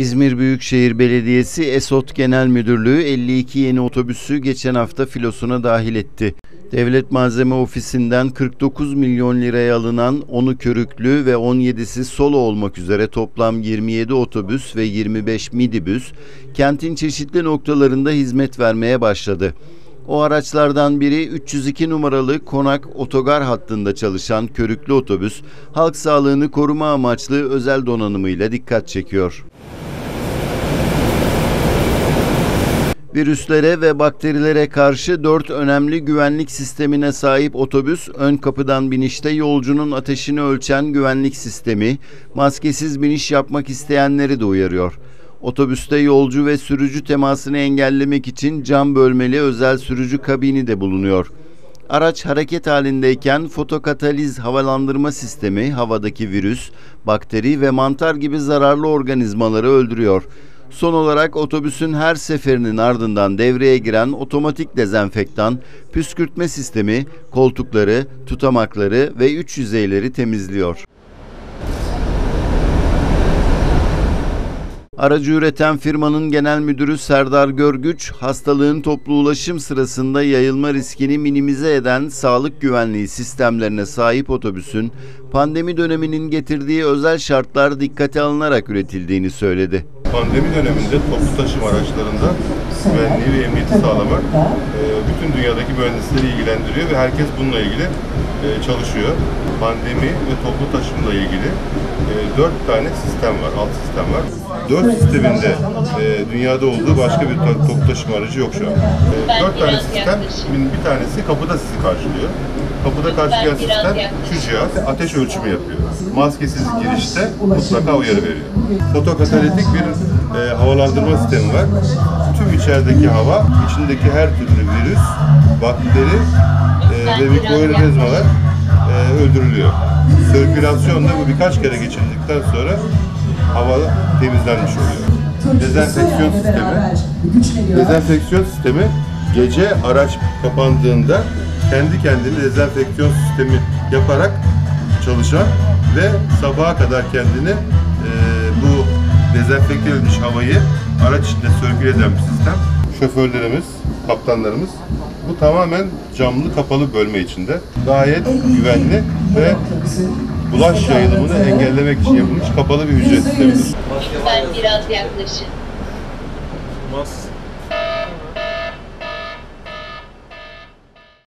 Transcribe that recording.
İzmir Büyükşehir Belediyesi Esot Genel Müdürlüğü 52 yeni otobüsü geçen hafta filosuna dahil etti. Devlet Malzeme Ofisi'nden 49 milyon liraya alınan 10'u körüklü ve 17'si solo olmak üzere toplam 27 otobüs ve 25 midibüs kentin çeşitli noktalarında hizmet vermeye başladı. O araçlardan biri 302 numaralı Konak Otogar hattında çalışan körüklü otobüs, halk sağlığını koruma amaçlı özel donanımıyla dikkat çekiyor. Virüslere ve bakterilere karşı dört önemli güvenlik sistemine sahip otobüs, ön kapıdan binişte yolcunun ateşini ölçen güvenlik sistemi, maskesiz biniş yapmak isteyenleri de uyarıyor. Otobüste yolcu ve sürücü temasını engellemek için cam bölmeli özel sürücü kabini de bulunuyor. Araç hareket halindeyken fotokataliz havalandırma sistemi havadaki virüs, bakteri ve mantar gibi zararlı organizmaları öldürüyor. Son olarak otobüsün her seferinin ardından devreye giren otomatik dezenfektan, püskürtme sistemi koltukları, tutamakları ve üç yüzeyleri temizliyor. Aracı üreten firmanın genel müdürü Serdar Görgüç, hastalığın toplu ulaşım sırasında yayılma riskini minimize eden sağlık güvenliği sistemlerine sahip otobüsün pandemi döneminin getirdiği özel şartlar dikkate alınarak üretildiğini söyledi. Pandemi döneminde toplu taşıma araçlarında güvenliği ve emniyeti sağlamak e, bütün dünyadaki mühendisleri ilgilendiriyor ve herkes bununla ilgili e, çalışıyor. Pandemi ve toplu taşımla ilgili e, dört tane sistem var, alt sistem var. Dört sisteminde dünyada olduğu başka bir toplu taşıma aracı yok şu an. Dört tane sistem, bir tanesi kapıda sizi karşılıyor. Kapıda karşılayan sistem şu cihaz ateş ölçümü yapıyor. Maskesiz girişte mutlaka uyarı veriyor. Fotokatalitik bir e, havalandırma sistemi var. Tüm içerideki hava, içindeki her türlü virüs, bakteri e, ve mikroorganizmalar öldürülüyor. Sirkülasyonda bu birkaç kere geçirildikten sonra hava temizlenmiş oluyor. Dezenfeksiyon sistemi. Dezenfeksiyon sistemi gece araç kapandığında kendi kendine dezenfeksiyon sistemi yaparak çalışan ve sabaha kadar kendini e, bu dezenfekte edilmiş havayı araç içinde sörgül eden bir sistem. Şoförlerimiz, kaptanlarımız bu tamamen camlı kapalı bölme içinde. Gayet güvenli ve bulaş yayılımını engellemek için yapılmış kapalı bir hücre sistemidir. Lütfen biraz yaklaşın. Mas